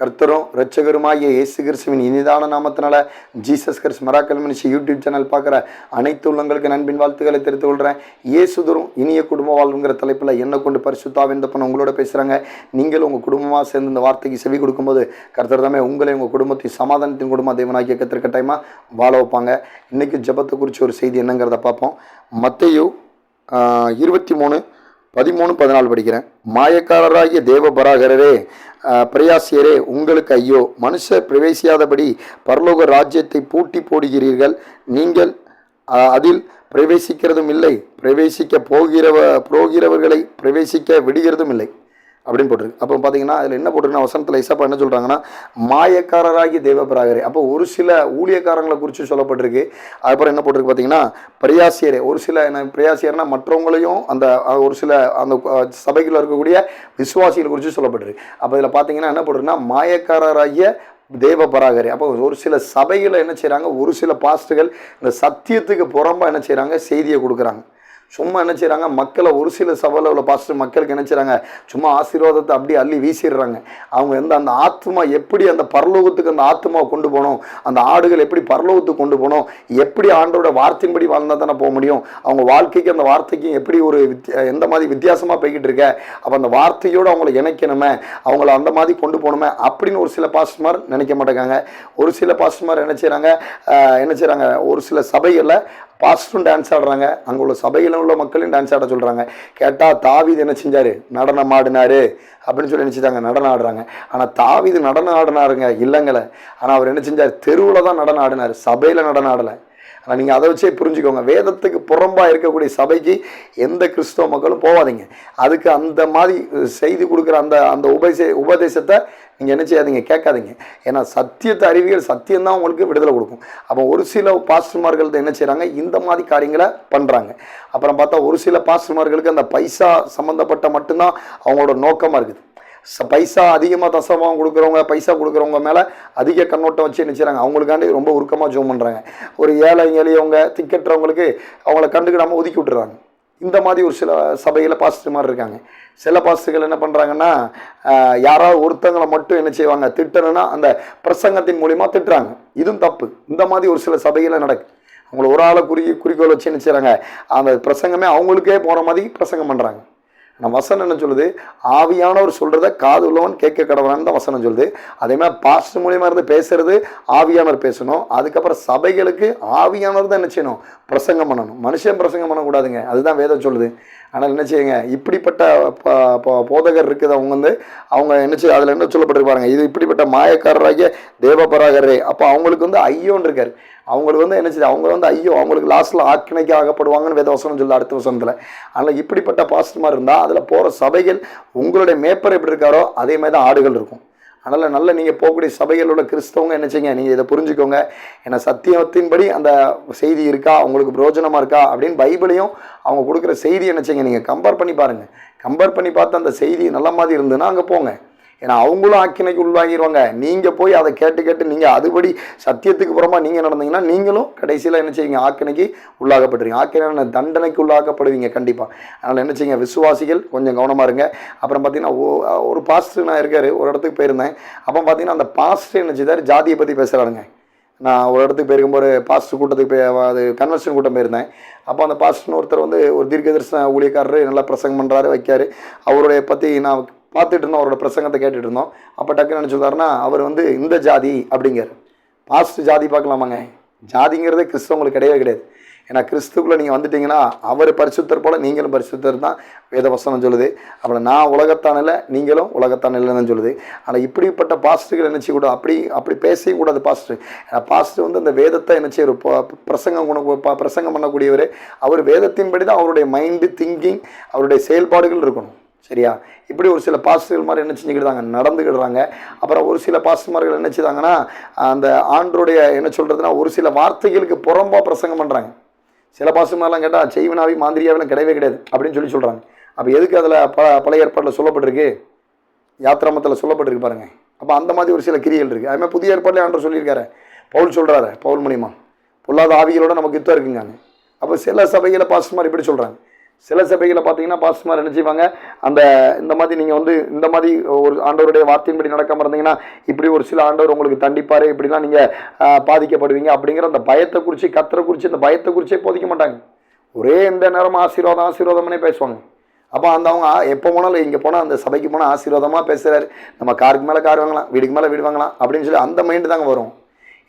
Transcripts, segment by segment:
கர்த்தரும் ரட்சகருமாகிய இயேசு கிறிஸ்துவின் இனிதான நாமத்தினால ஜீசஸ் கிறிஸ்ட் மராக்கல் மனுஷி யூடியூப் சேனல் பார்க்குற அனைத்து உள்ளங்களுக்கு நண்பின் வாழ்த்துக்களை தெரிவித்துக் கொள்கிறேன். இயேசுதரும் இனிய குடும்ப வாழ்வுங்கிற தலைப்பில் என்ன கொண்டு பரிசுத்தாவிந்தப்பன் உங்களோட பேசுகிறாங்க நீங்களும் உங்கள் குடும்பமாக சேர்ந்து இந்த வார்த்தைக்கு செவி கொடுக்கும்போது கர்த்தர் தாமே உங்களை உங்கள் குடும்பத்தையும் சமாதானத்தின் குடும்ப தேவனாகிய டைமாக வாழ வைப்பாங்க. இன்றைக்கி ஜெபத்தை குறித்து ஒரு செய்தி என்னங்கிறத பார்ப்போம். மத்தையோ இருபத்தி மூணு பதிமூணு பதினாலு படிக்கிறேன். மாயக்காரராகிய தேவ பராகரரே பிரயாசியரே உங்களுக்கு ஐயோ மனுஷர் பிரவேசியாதபடி பரலோக ராஜ்யத்தை பூட்டி போடுகிறீர்கள். நீங்கள் அதில் பிரவேசிக்கிறதும் இல்லை. பிரவேசிக்க போகிறவ போகிறவர்களை பிரவேசிக்க விடுகிறதும் இல்லை. அப்படின்னு போட்டிருக்கு. அப்போ பார்த்தீங்கன்னா அதில் என்ன போட்டிருக்குன்னா வசனத்தில் இசப்பா என்ன சொல்கிறாங்கன்னா மாயக்காரராகி தேவபிராகரே. அப்போ ஒரு சில ஊழியக்காரங்களை குறித்து சொல்லப்பட்டிருக்கு. அதுக்கப்புறம் என்ன போட்டிருக்கு பார்த்தீங்கன்னா பிரியாசியரே. ஒரு சில என்ன பிரியாசியர்னா மற்றவங்களையும் அந்த ஒரு சில அந்த அஹ், சபைகளில் இருக்கக்கூடிய விசுவாசிகள் குறித்து சொல்லப்பட்டிருக்கு. அப்போ இதில் பார்த்தீங்கன்னா என்ன போட்டிருக்குன்னா மாயக்காரராகிய தேவ பராகரி அப்போ ஒரு சில சபைகளை என்ன செய்கிறாங்க ஒரு சில பாஸ்ட்டுகள் இந்த சத்தியத்துக்கு புறம்பாக என்ன செய்கிறாங்க செய்தியை கொடுக்குறாங்க. சும்மா என்ன செய்கிறாங்க மக்களை ஒரு சில சபையில் உள்ள பாஸ்டர் மக்களுக்கு என்ன செய்கிறாங்க சும்மா ஆசீர்வாதத்தை அப்படியே அள்ளி வீசிடுறாங்க. அவங்க எந்த அந்த ஆத்மா எப்படி அந்த பரலோகத்துக்கு அந்த ஆத்மாவை கொண்டு போகணும் அந்த ஆடுகள் எப்படி பரலோகத்துக்கு கொண்டு போகணும் எப்படி ஆண்டோட வார்த்தையின்படி வாழ்ந்தால் தானே போக முடியும்? அவங்க வாழ்க்கைக்கு அந்த வார்த்தைக்கும் எப்படி ஒரு எந்த மாதிரி வித்தியாசமாக போய்கிட்டு இருக்க? அப்போ அந்த வார்த்தையோடு அவங்கள இணைக்கணுமே அவங்கள அந்த மாதிரி கொண்டு போகணுமே அப்படின்னு ஒரு சில பாஸ்டர்மார் நினைக்க மாட்டேங்காங்க. ஒரு சில பாஸ்டர்மார் என்ன செய்கிறாங்க என்ன செய்கிறாங்க ஒரு சில சபைகளில் பாஸ்டரும் டான்ஸ் ஆடுறாங்க. அங்கே உள்ள சபையில் உள்ள மக்களையும் டான்ஸ் ஆட சொல்கிறாங்க கேட்டால் தாவீது என்ன செஞ்சார்? நடனம் ஆடினாரு அப்படின்னு சொல்லி நினச்சிட்டாங்க. நடனம் ஆடுறாங்க. ஆனால் தாவீது நடனம் ஆடினாருங்க இல்லைங்களே. ஆனால் அவர் என்ன செஞ்சார்? தெருவில் தான் நடனம் ஆடினார். சபையில் நடனம் ஆடலை. ஆனால் நீங்கள் அதை வச்சே புரிஞ்சுக்கோங்க. வேதத்துக்கு புறம்பாக இருக்கக்கூடிய சபைக்கு எந்த கிறிஸ்தவ மக்களும் போகாதீங்க அதுக்கு அந்த மாதிரி செய்தி கொடுக்குற அந்த அந்த உபதேச உபதேசத்தை நீங்கள் என்ன செய்யாதீங்க கேட்காதீங்க. ஏன்னா சத்தியத்தை அறிவியல் சத்தியம்தான் உங்களுக்கு விடுதலை கொடுக்கும். அப்போ ஒரு சில பாஸ்டர்மார்கள் என்ன செய்கிறாங்க இந்த மாதிரி காரியங்களை பண்ணுறாங்க அப்புறம் பார்த்தா ஒரு சில பாஸ்டர்மார்களுக்கு அந்த பைசா சம்மந்தப்பட்ட மட்டும்தான் அவங்களோட நோக்கமாக இருக்குது. ச பைசா அதிகமாக தசமாக கொடுக்குறவங்க பைசா கொடுக்குறவங்க மேலே அதிக கண்ணோட்டம் வச்சு என்ன அவங்களுக்காண்டி ரொம்ப உருக்கமாக ஜோம் பண்ணுறாங்க ஒரு ஏழை எளியவங்க திக்கற்றவங்களுக்கு அவங்கள கண்டுக்கிடாமல் ஒதுக்கி விட்டுறாங்க. இந்த மாதிரி ஒரு சில சபையில் பாஸ்டர் மாதிரி இருக்காங்க. சில பாஸ்டர்கள் என்ன பண்ணுறாங்கன்னா யாராவது ஒருத்தங்களை மட்டும் என்ன செய்வாங்க? திட்டணும்னா அந்த பிரசங்கத்தின் மூலிமா திட்டுறாங்க. இதுவும் தப்பு. இந்த மாதிரி ஒரு சில சபையில் நடக்குது அவங்கள ஒரு ஆளை குறி குறிக்கோள் வச்சு என்ன செய்கிறாங்க அந்த பிரசங்கமே அவங்களுக்கே போகிற மாதிரி பிரசங்கம் பண்ணுறாங்க ஆனால் வசனம் என்ன சொல்லுது? ஆவியானவர் சொல்கிறத காது உள்ளவன் கேட்க கடவுளான்னு தான் வசனம் சொல்லுது. அதே மாதிரி பாஸ்டர் மூலியமாக இருந்து பேசுறது ஆவியானவர் பேசணும். அதுக்கப்புறம் சபைகளுக்கு ஆவியானவர் தான் என்ன செய்யணும்? பிரசங்கம் பண்ணணும். மனுஷன் பிரசங்கம் பண்ணக்கூடாதுங்க. அதுதான் வேதம் சொல்லுது. ஆனால் என்ன செய்யுங்க? இப்படிப்பட்ட போதகர் இருக்குது அவங்க வந்து அவங்க என்ன செய்ய அதில் என்ன சொல்லப்பட்டிருப்பாங்க இது இப்படிப்பட்ட மாயக்காரராகிய தேவபராகரே அப்போ அவங்களுக்கு வந்து ஐயோன்னு இருக்கார். அவங்களுக்கு வந்து என்ன செய்யுது அவங்க வந்து ஐயோ அவங்களுக்கு லாஸ்ட்டில் ஆக்கினைக்கு ஆகப்படுவாங்கன்னு வேதவசனம் சொல்லுது அடுத்த வசனத்தில். ஆனால் இப்படிப்பட்ட பாஸ்டமாக இருந்தால் அதில் போகிற சபைகள் உங்களுடைய மேப்பர் எப்படி இருக்காரோ அதே மாதிரி தான் ஆடுகள் இருக்கும். அதனால் நல்ல நீங்கள் போகக்கூடிய சபைகளோட கிறிஸ்தவங்க என்ன செய்யுங்க? நீங்கள் இதை புரிஞ்சுக்கோங்க. ஏன்னா சத்தியத்தின்படி அந்த செய்தி இருக்கா? உங்களுக்கு பிரயோஜனமாக இருக்கா? அப்படின்னு பைபிளையும் அவங்க கொடுக்குற செய்தி என்ன செய்யுங்க? நீங்கள் கம்பேர் பண்ணி பாருங்கள் கம்பேர் பண்ணி பார்த்து அந்த செய்தி நல்ல மாதிரி இருந்ததுன்னா அங்கே போங்க. ஏன்னா அவங்களும் ஆக்கினைக்கு உள்வாங்கிடுவாங்க நீங்கள் போய் அதை கேட்டு கேட்டு நீங்கள் அதுபடி சத்தியத்துக்கு புறமா நீங்கள் நடந்தீங்கன்னா நீங்களும் கடைசியில் என்ன செய்வீங்க? ஆக்கினைக்கு உள்ளாகப்படுறீங்க ஆக்கினை தண்டனைக்கு உள்ளாக்கப்படுவீங்க கண்டிப்பாக அதனால் என்ன செய்யுங்க? விசுவாசிகள் கொஞ்சம் கவனமாக இருங்க. அப்புறம் பார்த்தீங்கன்னா ஓ- ஒரு பாஸ்டர் நான் இருக்கார் ஒரு இடத்துக்கு போயிருந்தேன். அப்போ பார்த்தீங்கன்னா அந்த பாஸ்டர் என்ன செய்தார்? ஜாதியை பற்றி பேசுகிறாருங்க நான் ஒரு இடத்துக்கு போயிருக்கும்போது பாஸ்டர் கூட்டத்துக்கு போய் அது கன்வென்ஷன் கூட்டம் போயிருந்தேன். அப்போ அந்த பாஸ்டர்னு ஒருத்தர் வந்து ஒரு தீர்க்கதரிசன ஊழியக்காரர் நல்லா பிரசங்கம் பண்ணுறாரு வைக்காரு. அவருடைய பற்றி நான் பார்த்துட்டு இருந்தோம் அவரோட பிரசங்கத்தை கேட்டுட்டு இருந்தோம் அப்போ டக்குன்னு என்ன அவர் வந்து இந்த ஜாதி அப்படிங்கிறார். பாஸ்ட் ஜாதி பார்க்கலாமாங்க? ஜாதிங்கிறதே கிறிஸ்தவங்களுக்கு கிடையவே கிடையாது. ஏன்னா கிறிஸ்துக்குள்ளே நீங்கள் வந்துட்டீங்கன்னா அவர் பரிசுத்தர் போல் நீங்களும் பரிசுத்தர் தான் வேதவசனம் சொல்லுது. அப்புறம் நான் உலகத்தான் இல்லை நீங்களும் உலகத்தான் இல்லைன்னு சொல்லுது. ஆனால் இப்படிப்பட்ட பாஸ்ட்டுகள் என்னச்சு கூட அப்படி அப்படி பேசவே கூடாது பாஸ்டர். ஏன்னா பாஸ்டர் வந்து அந்த வேதத்தை என்ன ஒரு பிரசங்கம் ப- பிரசங்கம் பண்ணக்கூடியவர். அவர் வேதத்தின்படி தான் அவருடைய மைண்டு திங்கிங் அவருடைய செயல்பாடுகள் இருக்கணும். சரியா? இப்படி ஒரு சில பாஸ்டர்கள் மாதிரி என்ன செஞ்சுக்கிட்டாங்க? நடந்துக்கிடுறாங்க. அப்புறம் ஒரு சில பாஸ்டர்மார்கள் என்ன செய்தாங்கன்னா அந்த ஆண்டருடைய என்ன சொல்கிறதுனா ஒரு சில வார்த்தைகளுக்கு புறம்பாக பிரசங்கம் பண்ணுறாங்க சில பாஸ்டர்மாரெலாம் கேட்டால் செய்வனாவி மாந்திரியாவெல்லாம் கிடையவே கிடையாது அப்படின்னு சொல்லி சொல்கிறாங்க அப்போ எதுக்கு அதில் ப பழைய ஏற்பாட்டில் சொல்லப்பட்டிருக்கு? யாத்திராமத்தில் சொல்லப்பட்டிருக்கு பாருங்கள் அப்போ அந்த மாதிரி ஒரு சில கிரியைகள் இருக்குது அதுமாதிரி புதிய ஏற்பாட்டில் ஆண்டர் சொல்லியிருக்காரு. பவுல் சொல்கிறாரு பவுல் மணிமா பொல்லாத ஆவிகளோட நமக்கு யுத்தம் இருக்குங்க அப்போ சில சபையில் பாஸ்டர்மார் இப்படி சொல்கிறாங்க சில சபைகளை பார்த்தீங்கன்னா பாஸ்மார் என்ன செய்வாங்க? அந்த இந்த மாதிரி நீங்கள் வந்து இந்த மாதிரி ஒரு ஆண்டவருடைய வார்த்தையின்படி நடக்காமல் இருந்தீங்கன்னா இப்படி ஒரு சில ஆண்டவர் உங்களுக்கு தண்டிப்பார் இப்படிலாம் நீங்கள் பாதிக்கப்படுவீங்க அப்படிங்கிற அந்த பயத்தை குறித்து கத்தரை குறித்து இந்த பயத்தை குறிச்சே போதிக்க மாட்டாங்க. ஒரே எந்த நேரமும் ஆசீர்வாதம் ஆசீர்வாதம்னே பேசுவாங்க. அப்போ அந்த அவங்க எப்போ போனாலும் இங்கே போனால் அந்த சபைக்கு போனால் ஆசீர்வாதமாக பேசுகிறாரு நம்ம காருக்கு மேலே கார் வாங்கலாம் வீடுக்கு மேலே வீடு வாங்கலாம் அப்படின்னு சொல்லி அந்த மைண்டு தாங்க வரும்.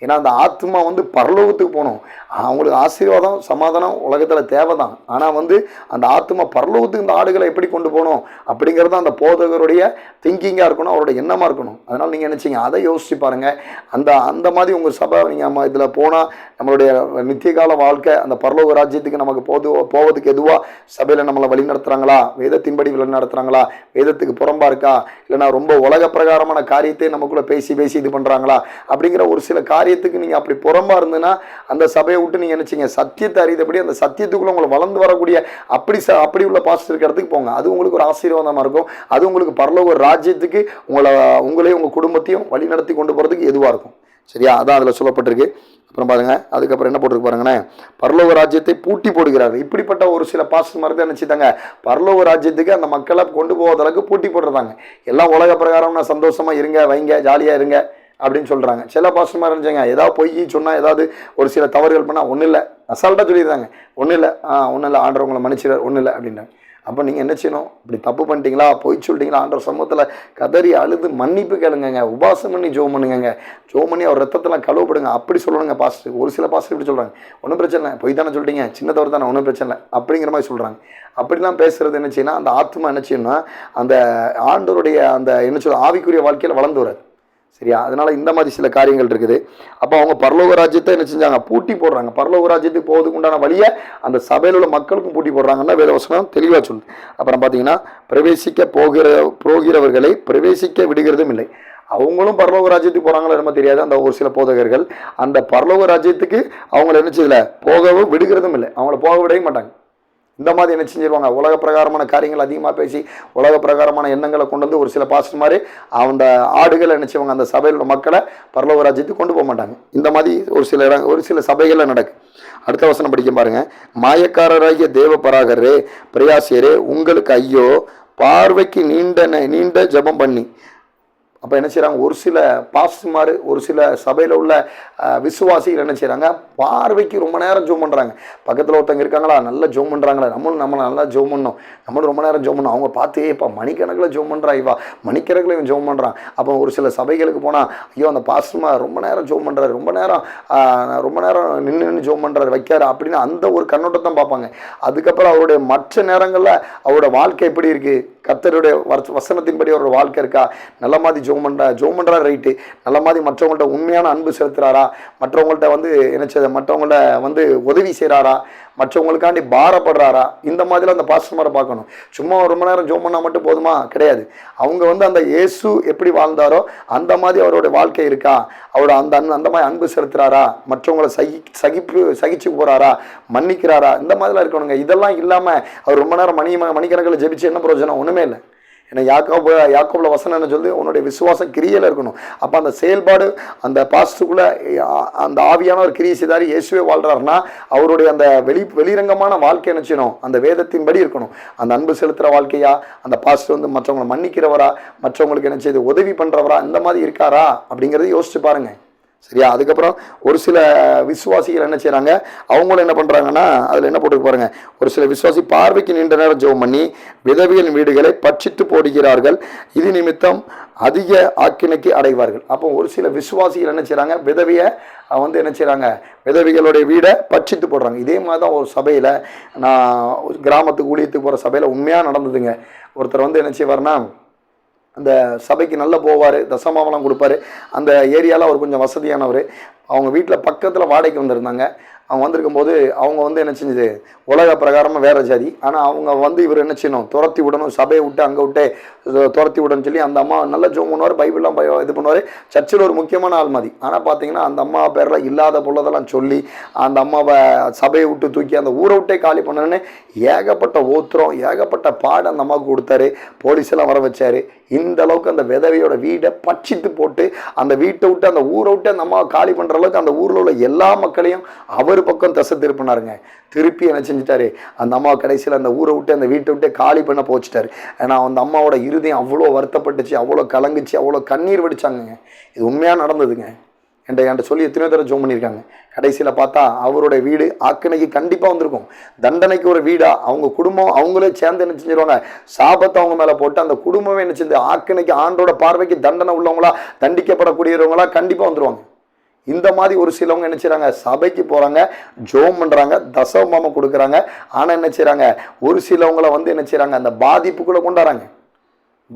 ஏன்னா அந்த ஆத்மா வந்து பரலோகத்துக்கு போகணும். அவங்களுக்கு ஆசீர்வாதம் சமாதானம் உலகத்தில் தேவை தான் ஆனால் வந்து அந்த ஆத்மா பரலோகத்துக்கு இந்த ஆடுகளை எப்படி கொண்டு போகணும் அப்படிங்கிறது அந்த போதகருடைய திங்கிங்காக இருக்கணும் அவருடைய எண்ணமாக இருக்கணும். அதனால் நீங்கள் நினச்சிங்க அதை யோசிச்சு பாருங்கள் அந்த அந்த மாதிரி உங்கள் சபை நீங்கள் நம்ம இதில் போனால் நம்மளுடைய நித்திய கால வாழ்க்கை அந்த பரலோக ராஜ்யத்துக்கு நமக்கு போது போவதுக்கு எதுவாக சபையில் நம்மளை வழி நடத்துகிறாங்களா வேதத்தின்படி வழி நடத்துகிறாங்களா வேதத்துக்கு புறம்பாக இருக்கா? இல்லைனா ரொம்ப உலக பிரகாரமான காரியத்தை நமக்குள்ளே பேசி பேசி இது பண்ணுறாங்களா அப்படிங்கிற ஒரு சில காரியத்துக்கு நீங்கள் அப்படி புறம்பாக இருந்ததுன்னா அந்த சபையை விட்டு நீங்கள் நினச்சிங்க. சத்தியத்தை அறிந்தபடி அந்த சத்தியத்துக்குள்ளே உங்களை வளர்ந்து வரக்கூடிய அப்படி ச அப்படி உள்ள பாஸ்டர் இருக்கிற இடத்துக்கு போங்க. அது உங்களுக்கு ஒரு ஆசீர்வாதமாக இருக்கும். அது உங்களுக்கு பரலோக ராஜ்யத்துக்கு உங்களை உங்களையும் உங்கள் குடும்பத்தையும் வழி நடத்தி கொண்டு போகிறதுக்கு எதுவாக இருக்கும். சரியா? அதான் அதில் சொல்லப்பட்டிருக்கு. அப்புறம் பாருங்க. அதுக்கப்புறம் என்ன போட்டிருக்கு பாருங்களேன். பரலோக ராஜ்யத்தை பூட்டி போடுகிறார் இப்படிப்பட்ட ஒரு சில பாஸ்டர் மாதிரி தான் நினச்சிட்டாங்க பரலோக ராஜ்யத்துக்கு அந்த மக்களை கொண்டு போகிற அளவுக்கு பூட்டி போடுறதாங்க எல்லாம் உலக பிரகாரம்னா சந்தோஷமாக இருங்க வைங்க ஜாலியாக இருங்க. அப்படின்னு சொல்கிறாங்க சில பாஸ்டர் மாதிரி இருந்துச்சுங்க ஏதாவது பொய் சொன்னால் ஏதாவது ஒரு சில தவறுகள் பண்ணால் ஒன்றும் இல்லை. அசால்ட்டாக சொல்லிடுறாங்க. ஒன்றும் இல்லை. ஆ ஒன்றும் இல்லை. ஆண்டவர் உங்களை மன்னிச்சிடார் ஒன்றும் இல்லை அப்படின்றாங்க. அப்போ நீங்கள் என்ன செய்யணும்? இப்படி தப்பு பண்ணிட்டீங்களா? பொய் சொல்லிட்டீங்களா? ஆண்டவர் சமூகத்தில் கதறி அழுது மன்னிப்பு கேளுங்கங்க. உபாசம் பண்ணி ஜோம் பண்ணுங்கங்க. ஜோம் பண்ணி அவர் ரத்தத்தெல்லாம் கழுவப்படுங்க. அப்படி சொல்லணுங்க பாஸ்டர். ஒரு சில பாஸ்டர் இப்படி சொல்கிறாங்க ஒன்றும் பிரச்சனை இல்லை. பொய் தானே சொல்லிட்டீங்க சின்ன தவறு தானே. ஒன்றும் பிரச்சனை இல்லை. அப்படிங்கிற மாதிரி சொல்கிறாங்க அப்படிலாம் பேசுறது என்ன செய்யணும் அந்த ஆத்மா என்ன செய்யணும்னா அந்த ஆண்டவருடைய அந்த என்ன சொல்ல ஆவிக்குரிய வாழ்க்கையில் வளர்ந்து வராது சரியா? அதனால இந்த மாதிரி சில காரியங்கள் இருக்குது. அப்போ அவங்க பரலோக ராஜ்யத்தை என்ன செஞ்சாங்க? பூட்டி போடுறாங்க. பரலோக ராஜ்யத்துக்கு போகிறதுக்கு உண்டான வழியை அந்த சபையில் உள்ள மக்களுக்கும் பூட்டி போடுறாங்கன்னா வேதவசனம் தெளிவாக சொல்லுது. அப்புறம் பார்த்தீங்கன்னா பிரவேசிக்க போகிற போகிறவர்களை பிரவேசிக்க விடுகிறதும் இல்லை. அவங்களும் பரலோக ராஜ்யத்துக்கு போகிறாங்களோ என்னமோ தெரியாது. அந்த ஒரு சில போதகர்கள் அந்த பரலோக ராஜ்யத்துக்கு அவங்கள என்ன செய்யல? போகவும் விடுகிறதும் இல்லை. அவங்கள போக விடவே மாட்டாங்க. இந்த மாதிரி என்ன செஞ்சிருவாங்க? உலக பிரகாரமான காரியங்கள் அதிகமாக பேசி உலக பிரகாரமான எண்ணங்களை கொண்டு வந்து ஒரு சில பாஸ்டர் மாதிரி அந்த ஆடுகளை நினச்சவங்க அந்த சபையில் மக்களை பரலோக ராஜ்யத்துக்கு கொண்டு போக மாட்டாங்க. இந்த மாதிரி ஒரு சில இடம் ஒரு சில சபைகளில் நடக்கு. அடுத்த வசனம் படிக்க பாருங்க. மாயக்காரராகிய தேவ பராகரே பிரயாசியரே உங்களுக்கு ஐயோ பார்வைக்கு நீண்ட ந- நீண்ட ஜெபம் பண்ணி அப்போ என்ன செய்கிறாங்க ஒரு சில பாஸ்மார் ஒரு சில சபையில் உள்ள விசுவாசிகள் என்ன செய்கிறாங்க பார்வைக்கு ரொம்ப நேரம் ஜோம் பண்ணுறாங்க பக்கத்தில் ஒருத்தங்க இருக்காங்களா? நல்லா ஜோம் பண்ணுறாங்களா நம்மளும் நம்ம நல்லா ஜோம் பண்ணோம். நம்மளும் ரொம்ப நேரம் ஜோம் பண்ணோம். அவங்க பார்த்து இப்போ மணிக்கணக்கில் ஜோம் பண்ணுறா இவா. மணிக்கணக்கில் இவன் ஜோம் பண்ணுறான் அப்போ ஒரு சில சபைகளுக்கு போனால் ஐயோ அந்த பாஸ்மா ரொம்ப நேரம் ஜோம் பண்ணுறாரு ரொம்ப நேரம் ரொம்ப நேரம் நின்று நின்று ஜோம் பண்ணுறாரு வைக்காரு அப்படின்னு அந்த ஒரு கண்ணோட்டத்தை பார்ப்பாங்க. அதுக்கப்புறம் அவருடைய மற்ற நேரங்களில் அவரோட வாழ்க்கை எப்படி இருக்குது கர்த்தருடைய வச- வசனத்தின்படி அவரோட வாழ்க்கை இருக்கா? நல்ல மாதிரி ஜோம் பண்ணுறா ஜோம் பண்ணுறா ரைட்டு நல்ல மாதிரி மற்றவங்கள்ட்ட உண்மையான அன்பு செலுத்துகிறாரா மற்றவங்கள்ட்ட வந்து என்ன செய்ய மற்றவங்கள்ட்ட வந்து உதவி செய்கிறாரா மற்றவங்களுக்காண்டி பாரப்படுறாரா? இந்த மாதிரிலாம் அந்த பாஸ்டர்மாரை பார்க்கணும். சும்மா ஒரு ரொம்ப நேரம் ஜோம் பண்ணால் மட்டும் போதுமா? கிடையாது. அவங்க வந்து அந்த இயேசு எப்படி வாழ்ந்தாரோ அந்த மாதிரி அவருடைய வாழ்க்கை இருக்கா? அவரோட அந்த அன்பு- அந்த மாதிரி அன்பு செலுத்துறாரா? மற்றவங்களை சகி சகிப்பு சகிச்சு போகிறாரா மன்னிக்கிறாரா? இந்த மாதிரிலாம் இருக்கணுங்க. இதெல்லாம் இல்லாமல் அவர் ரொம்ப நேரம் மணி மணிக்கணக்கில் ஜெபிச்சு என்ன பிரயோஜனம்? ஒன்றுமே இல்லை. ஏன்னா யாக்கோபு யாக்கோபுல வசனம் என்ன சொல்லுது? உன்னுடைய விசுவாசம் கிரியையில் இருக்கணும். அப்போ அந்த செயல்பாடு அந்த பாஸ்டுக்குள்ளே அந்த ஆவியானவர் கிரியை செய்தார் இயேசுவே வாழ்கிறாருன்னா அவருடைய அந்த வெளி வெளிரங்கமான வாழ்க்கை நினச்சினோம் அந்த அந்த வேதத்தின்படி இருக்கணும். அந்த அன்பு செலுத்துகிற வாழ்க்கையா? அந்த பாஸ்ட் வந்து மற்றவங்களை மன்னிக்கிறவரா? மற்றவங்களுக்கு என்ன செய்து உதவி பண்ணுறவரா இந்த மாதிரி இருக்காரா? அப்படிங்கிறத யோசிச்சு பாருங்கள் சரியா? அதுக்கப்புறம் ஒரு சில விசுவாசிகள் என்ன செய்கிறாங்க அவங்களும் என்ன பண்ணுறாங்கன்னா அதில் என்ன போட்டு பாருங்க. ஒரு சில விசுவாசி பார்வைக்கு நீண்ட நேரம் ஜெபம் பண்ணி விதவியல் வீடுகளை பட்சித்து போடுகிறார்கள். இது நிமித்தம் அதிக ஆக்கினைக்கு அடைவார்கள். அப்போ ஒரு சில விசுவாசிகள் என்ன செய்கிறாங்க விதவியை வந்து என்ன செய்கிறாங்க விதவிகளுடைய வீடை பட்சித்து போடுறாங்க. இதே மாதிரி தான் ஒரு சபையில் நான் ஒரு கிராமத்துக்கு ஊழியத்துக்கு போகிற சபையில் உண்மையாக நடந்ததுங்க. ஒருத்தர் வந்து என்ன செய்வார்னா அந்த சபைக்கு நல்லா போவார் தசமாவெல்லாம் கொடுப்பாரு. அந்த ஏரியாவில் அவர் கொஞ்சம் வசதியானவர். அவங்க வீட்டில் பக்கத்தில் வாடகைக்கு வந்திருந்தாங்க. அவங்க வந்திருக்கும் போது அவங்க வந்து என்ன செஞ்சது? உலக பிரகாரமாக வேற ஜாதி. ஆனால் அவங்க வந்து இவர் என்ன செய்யணும்? துரத்தி விடணும். சபையை விட்டு அங்கே விட்டு துரத்தி விடணும்னு சொல்லி அந்த அம்மா நல்ல ஜோம் பண்ணுவார். பைபிள்லாம் இது பண்ணுவார். சர்ச்சில் ஒரு முக்கியமான ஆள் மாதிரி. ஆனால் பார்த்தீங்கன்னா அந்த அம்மா பேரில் இல்லாத பொருளதெல்லாம் சொல்லி அந்த அம்மாவை சபையை விட்டு தூக்கி அந்த ஊரை விட்டே காலி பண்ணணுன்னு ஏகப்பட்ட ஓத்திரம் ஏகப்பட்ட பாடு அந்த அம்மாவுக்கு கொடுத்தாரு. போலீஸ் எல்லாம் வர வச்சார். இந்த அளவுக்கு அந்த விதவையோட வீடை பட்சித்து போட்டு அந்த வீட்டை விட்டு அந்த ஊரை விட்டு அந்த அம்மா காலி பண்ணுற அளவுக்கு அந்த ஊரில் உள்ள எல்லா மக்களையும் அவர் பக்கம் தசை திருப்பினாருங்க. திருப்பி என்ன செஞ்சிட்டாரு? அந்த அம்மா கடைசியில் அந்த ஊரை விட்டு அந்த வீட்டை விட்டு காலி பண்ண போச்சுட்டாரு. ஏன்னா அந்த அம்மாவோட இருதயம் அவ்வளோ வருத்தப்பட்டுச்சு அவ்வளோ கலங்குச்சு அவ்வளோ கண்ணீர் வடிச்சாங்கங்க. இது உண்மையாக நடந்ததுங்க. என்கிட்ட என்கிட்ட சொல்லி எத்தனையோ தடவை ஜோம் பண்ணியிருக்காங்க. கடைசியில் பார்த்தா அவருடைய வீடு ஆக்கினைக்கு கண்டிப்பாக வந்திருக்கும். தண்டனைக்கு ஒரு வீடாக அவங்க குடும்பம் அவங்களே சேர்ந்து என்ன செஞ்சிருவாங்க? சாபத்தை அவங்க மேலே போட்டு அந்த குடும்பமே என்ன செஞ்சு ஆக்கினைக்கு ஆண்டோட பார்வைக்கு தண்டனை உள்ளவங்களா தண்டிக்கப்படக்கூடியவங்களா கண்டிப்பாக வந்துடுவாங்க இந்த மாதிரி ஒரு சிலவங்க என்ன செய்கிறாங்க சபைக்கு போகிறாங்க ஜோம் பண்ணுறாங்க தசவமாம கொடுக்குறாங்க. ஆனால் என்ன செய்கிறாங்க ஒரு சிலவங்களை வந்து என்ன செய்கிறாங்க அந்த பாதிப்புக்குள்ளே கொண்டாடுறாங்க.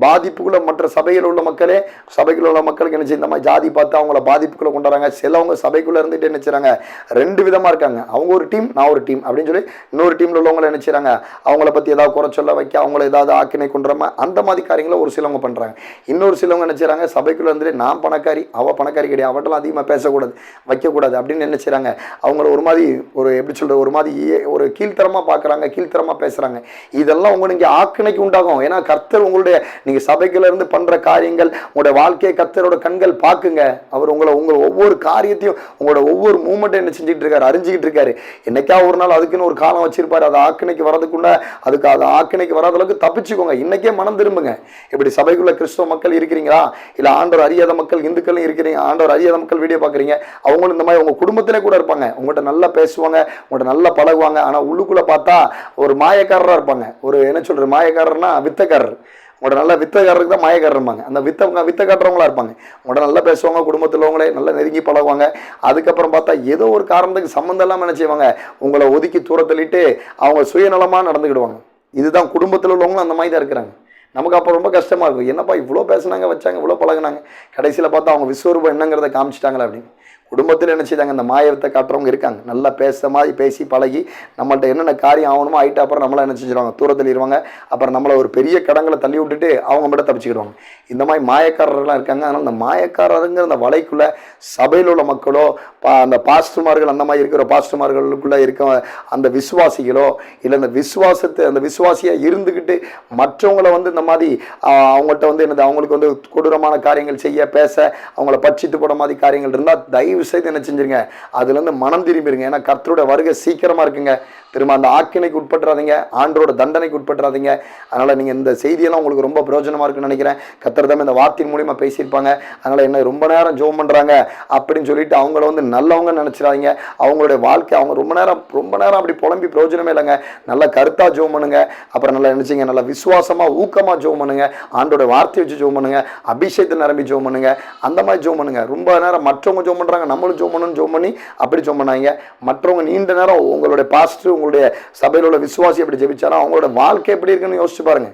பாதிப்புக்குள்ள மற்ற சபையில் உள்ள மக்களே சபைக்குள்ள உள்ள மக்களுக்கு என்ன செய்ய இந்த மாதிரி ஜாதி பார்த்து அவங்கள பாதிப்புக்குள்ள கொண்டாடுறாங்க சிலவங்க சபைக்குள்ள இருந்துட்டு என்ன செய்றாங்க? ரெண்டு விதமா இருக்காங்க. அவங்க ஒரு டீம் நான் ஒரு டீம் அப்படின்னு சொல்லி இன்னொரு டீம்ல உள்ளவங்களை என்ன செய்றாங்க? அவங்கள பத்தி ஏதாவது குறை சொல்ல வைக்க அவங்கள ஏதாவது ஆக்கினை கொண்டுறாம அந்த மாதிரி காரியங்களை ஒரு சிலவங்க பண்றாங்க. இன்னொரு சிலவங்க என்ன செய்றாங்க? சபைக்குள்ள இருந்துட்டு நான் பணக்காரி அவ பணக்காரி கிடையாது. அவட்டெல்லாம் அதிகமாக பேசக்கூடாது வைக்கக்கூடாது அப்படின்னு என்ன செய்கிறாங்க அவங்கள ஒரு மாதிரி ஒரு எப்படி சொல்றது? ஒரு மாதிரி ஒரு கீழ்த்தரமா பார்க்குறாங்க கீழ்த்தரமா பேசுறாங்க. இதெல்லாம் உங்களுக்கு ஆக்கினைக்கு உண்டாகும். ஏன்னா கர்த்தர் உங்களுடைய நீங்க சபைக்குள்ள இருந்து பண்ற காரியங்கள் உங்களுடைய வாழ்க்கையை கத்தரோட கண்கள் பார்க்குங்க. அவர் உங்களை உங்களை ஒவ்வொரு காரியத்தையும் உங்களோட ஒவ்வொரு மூமெண்ட்டும் என்ன செஞ்சுட்டு இருக்காரு அறிஞ்சிக்கிட்டு இருக்காரு. என்னைக்கா ஒரு நாள் அதுக்குன்னு ஒரு காலம் வச்சிருப்பாரு அது ஆக்கினைக்கு வரதுக்குள்ள அதுக்கு அது ஆக்கினைக்கு வராத அளவுக்கு தப்பிச்சுக்கோங்க. இன்னைக்கே மனம் திரும்புங்க. இப்படி சபைக்குள்ள கிறிஸ்தவ மக்கள் இருக்கிறீங்களா? இல்ல ஆண்டவர் அறியாத மக்கள் இந்துக்களும் இருக்கிறீங்க ஆண்டவர் அறியாத மக்கள் வீடியோ பார்க்குறீங்க. அவங்களும் இந்த மாதிரி உங்க குடும்பத்திலே கூட இருப்பாங்க. உங்கள்கிட்ட நல்லா பேசுவாங்க உங்கள்கிட்ட நல்லா பழகுவாங்க. ஆனா உள்ளுக்குள்ள பார்த்தா ஒரு மாயக்காரராக இருப்பாங்க. ஒரு என்ன சொல்றது மாயக்காரர்னா வித்தக்காரர். உங்களோட நல்ல வித்தக்காரருக்கு தான் மாயக்காரருமாங்க அந்த வித்தவங்க வித்த காட்டுறவங்களா இருப்பாங்க. உங்களோட நல்லா பேசுவாங்க குடும்பத்தில் உள்ளவங்களே நல்லா நெருங்கி பழகுவாங்க. அதுக்கப்புறம் பார்த்தா ஏதோ ஒரு காரணத்துக்கு சம்மந்தம் இல்லாமல் என்ன செய்வாங்க? உங்களை ஒதுக்கி தூரத்தள்ளிட்டு அவங்க சுயநலமாக நடந்துக்கிடுவாங்க. இதுதான் குடும்பத்தில் உள்ளவங்களும் அந்த மாதிரி தான் இருக்கிறாங்க. நமக்கு அப்போ ரொம்ப கஷ்டமாக இருக்கும். என்னப்பா இவ்வளோ பேசுனாங்க வச்சாங்க இவ்வளோ பழகுனாங்க. கடைசியில் பார்த்தா அவங்க விஸ்வரூபம் என்னங்கிறத காமிச்சிட்டாங்களா அப்படின்னு. குடும்பத்தில் என்ன செய்தாங்க? அந்த மாயத்தை காட்டுறவங்க இருக்காங்க. நல்லா பேச மாதிரி பேசி பழகி நம்மள்ட்ட என்னென்ன காரியம் ஆகணுமோ ஆகிட்டு அப்புறம் நம்மளை என்ன செஞ்சிருவாங்க? தூரத்தில் இருவாங்க. அப்புறம் நம்மளை ஒரு பெரிய கடங்களை தள்ளி விட்டுட்டு அவங்க மட்டும் தப்பிச்சுக்கிடுவாங்க. இந்த மாதிரி மாயக்காரர்கள்லாம் இருக்காங்க. அதனால் அந்த மாயக்காரருங்கிற அந்த வலைக்குள்ளே சபையில் உள்ள மக்களோ பா அந்த பாஸ்டுமார்கள் அந்த மாதிரி இருக்கிற பாஸ்டுமார்களுக்குள்ளே இருக்க அந்த விசுவாசிகளோ இல்லை அந்த விசுவாசத்தை அந்த விசுவாசியாக இருந்துக்கிட்டு மற்றவங்கள வந்து இந்த மாதிரி அவங்கள்ட்ட வந்து என்னது அவங்களுக்கு வந்து கொடூரமான காரியங்கள் செய்ய பேச அவங்கள பட்சித்து போட மாதிரி காரியங்கள் இருந்தால் தயவு செய்து என்ன செஞ்சிருங்க? அதுலேருந்து மனம் திரும்பிடுங்க ஏன்னா கர்த்தரோட வருகை சீக்கிரமாக இருக்குங்க. திரும்ப அந்த ஆக்கினைக்கு உட்பட்டுறாதீங்க. ஆண்டரோட தண்டனைக்கு உட்பட்டுறாதீங்க. அதனால் நீங்கள் இந்த செய்தியெல்லாம் உங்களுக்கு ரொம்ப பிரயோஜனமாக இருக்குன்னு நினைக்கிறேன். கர்த்தர் தான் இந்த வார்த்தையின் மூலிமா பேசியிருப்பாங்க. அதனால் என்ன ரொம்ப நேரம் ஜோம் பண்ணுறாங்க அப்படின்னு சொல்லிட்டு அவங்கள வந்து நல்லவங்க நினச்சிடாதீங்க. அவங்களுடைய வாழ்க்கை அவங்க ரொம்ப நேரம் ரொம்ப நேரம் அப்படி புலம்பி பிரயோஜனமே இல்லைங்க. நல்லா கருத்தாக ஜோம் பண்ணுங்க. அப்புறம் நல்லா நினச்சிங்க. நல்லா விசுவாசமாக ஊக்கமாக ஜோம் பண்ணுங்க. ஆண்டோட வார்த்தையை வச்சு ஜோம் பண்ணுங்க. அபிஷேகத்தை நிரம்பி ஜோம் பண்ணுங்க. அந்த மாதிரி ஜோம் பண்ணுங்க. ரொம்ப நேரம் மற்றவங்க ஜோம் பண்ணுறாங்க நம்மளும் ஜோம் பண்ணணும் ஜோம் பண்ணி அப்படி ஜோம் பண்ணாங்க மற்றவங்க நீண்ட நேரம் உங்களுடைய பாஸ்டர் உங்களுடைய சபையில் உள்ள விசுவாசி எப்படி ஜெபிச்சாரோ அவங்களோட வாழ்க்கை எப்படி இருக்குன்னு யோசிச்சு பாருங்க.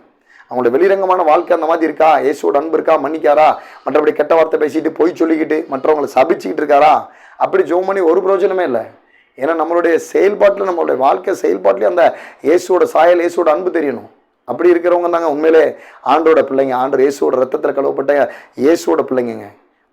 அவங்களோட வெளிரங்கமான வாழ்க்கை அந்த மாதிரி இருக்கா? இயேசுவோட அன்பு இருக்கா? மன்னிக்காரா? மற்றபடி கெட்ட வார்த்தை பேசிட்டு பொய் சொல்லிக்கிட்டு மற்றவங்களை சபிச்சுக்கிட்டு இருக்காரா? அப்படி ஜோம் பண்ணி ஒரு பிரயோஜனமே இல்லை. ஏன்னா நம்மளுடைய செயல்பாட்டில் நம்மளுடைய வாழ்க்கை செயல்பாட்டிலே அந்த இயேசுவோட சாயல் இயேசுவோட அன்பு தெரியணும். அப்படி இருக்கிறவங்க தாங்க உண்மையிலே ஆண்டோட பிள்ளைங்க. ஆண்டு இயேசுவோட ரத்தத்தில் கழுவப்பட்ட இயேசுவோட பிள்ளைங்க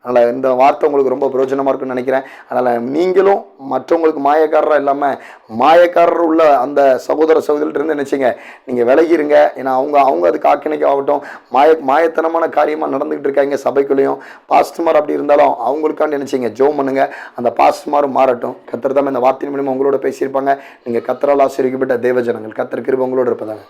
அதனால் இந்த வார்த்தை உங்களுக்கு ரொம்ப பிரயோஜனமாக இருக்குன்னு நினைக்கிறேன். அதனால் நீங்களும் மற்றவங்களுக்கு மாயக்காரராக இல்லாமல் மாயக்காரர் உள்ள அந்த சகோதர சகோதரிட்டிருந்து நினச்சிங்க. நீங்கள் விலகிருங்க. ஏன்னா அவங்க அவங்க அதுக்கு ஆக்கினைக்கு ஆகட்டும் மாய மாயத்தனமான காரியமாக நடந்துக்கிட்டு இருக்காங்க சபைக்குள்ளேயும். பாஸ்ட்மார் அப்படி இருந்தாலும் அவங்களுக்காண்டி நினச்சிங்க. ஜோம் பண்ணுங்க. அந்த பாஸ்ட்மாரும் மாறட்டும். கத்திர இந்த வார்த்தையின் மூலியமாக உங்களோட பேசியிருப்பாங்க. நீங்கள் கத்திரால் ஆசிரியப்பட்ட தேவஜனங்கள் கத்திர கிருப உங்களோட இருப்பதாங்க